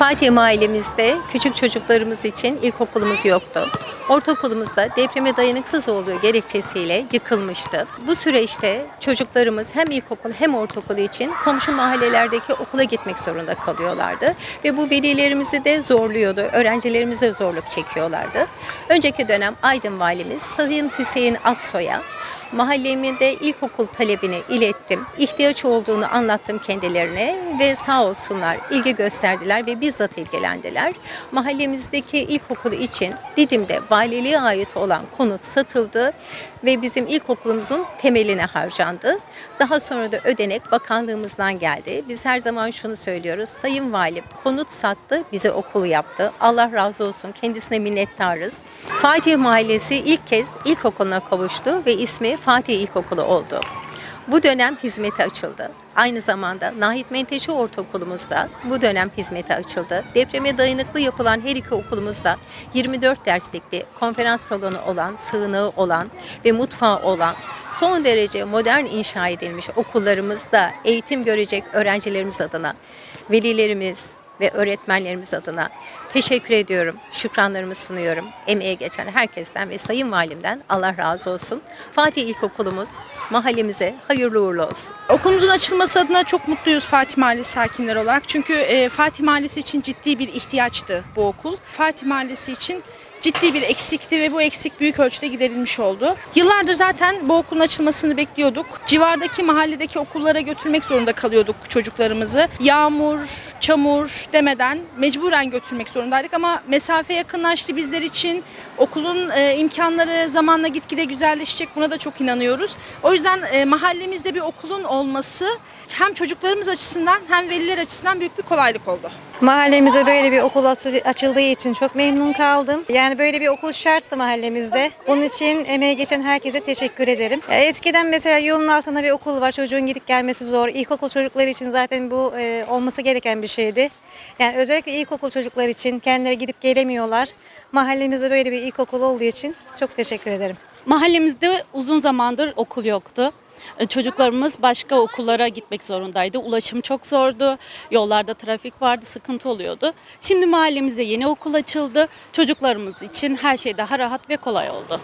Fatih mahallemizde küçük çocuklarımız için ilkokulumuz yoktu. Ortaokulumuzda depreme dayanıksız olduğu gerekçesiyle yıkılmıştı. Bu süreçte çocuklarımız hem ilkokul hem ortaokul için komşu mahallelerdeki okula gitmek zorunda kalıyorlardı. Ve bu velilerimizi de zorluyordu, öğrencilerimiz de zorluk çekiyorlardı. Önceki dönem Aydın Valimiz Sayın Hüseyin Aksoy'a Mahallemde ilkokul talebini ilettim. İhtiyaç olduğunu anlattım kendilerine ve sağ olsunlar ilgi gösterdiler ve bizzat ilgilendiler. Mahallemizdeki ilkokul için Didim'de valiliğe ait olan konut satıldı ve bizim ilkokulumuzun temeline harcandı. Daha sonra da ödenek bakanlığımızdan geldi. Biz her zaman şunu söylüyoruz. Sayın Valim konut sattı, bize okul yaptı. Allah razı olsun. Kendisine minnettarız. Fatih Mahallesi ilk kez ilkokuluna kavuştu ve ismi Fatih İlkokulu oldu. Bu dönem hizmete açıldı. Aynı zamanda Nahit Menteşe Ortaokulumuzda bu dönem hizmete açıldı. Depreme dayanıklı yapılan her iki okulumuzda 24 derslikli konferans salonu olan, sığınağı olan ve mutfağı olan son derece modern inşa edilmiş okullarımızda eğitim görecek öğrencilerimiz adına velilerimiz ve öğretmenlerimiz adına teşekkür ediyorum. Şükranlarımı sunuyorum. Emeğe geçen herkesten ve Sayın Valimden Allah razı olsun. Fatih İlkokulumuz mahallemize hayırlı uğurlu olsun. Okulumuzun açılması adına çok mutluyuz Fatih Mahallesi sakinleri olarak. Çünkü e, Fatih Mahallesi için ciddi bir ihtiyaçtı bu okul. Fatih Mahallesi için ciddi bir eksikti ve bu eksik büyük ölçüde giderilmiş oldu. Yıllardır zaten bu okulun açılmasını bekliyorduk. Civardaki mahalledeki okullara götürmek zorunda kalıyorduk çocuklarımızı. Yağmur, çamur demeden mecburen götürmek zorundaydık ama mesafe yakınlaştı bizler için. Okulun e, imkanları zamanla gitgide güzelleşecek buna da çok inanıyoruz. O yüzden e, mahallemizde bir okulun olması hem çocuklarımız açısından hem veliler açısından büyük bir kolaylık oldu. Mahallemize böyle bir okul açı- açıldığı için çok memnun kaldım. Yani böyle bir okul şarttı mahallemizde. Bunun için emeğe geçen herkese teşekkür ederim. Ya Eskiden mesela yolun altında bir okul var. Çocuğun gidip gelmesi zor. İlkokul çocukları için zaten bu e, olması gereken bir şeydi. Yani özellikle ilkokul çocuklar için kendileri gidip gelemiyorlar. Mahallemizde böyle bir ilkokul olduğu için çok teşekkür ederim. Mahallemizde uzun zamandır okul yoktu. E, Çocuklarımız başka okullara gitmek zorundaydı. Ulaşım çok zordu. Yollarda trafik vardı, sıkıntı oluyordu. Şimdi mahallemize yeni okul açıldı. Çocuklarımız için her şey daha rahat ve kolay oldu.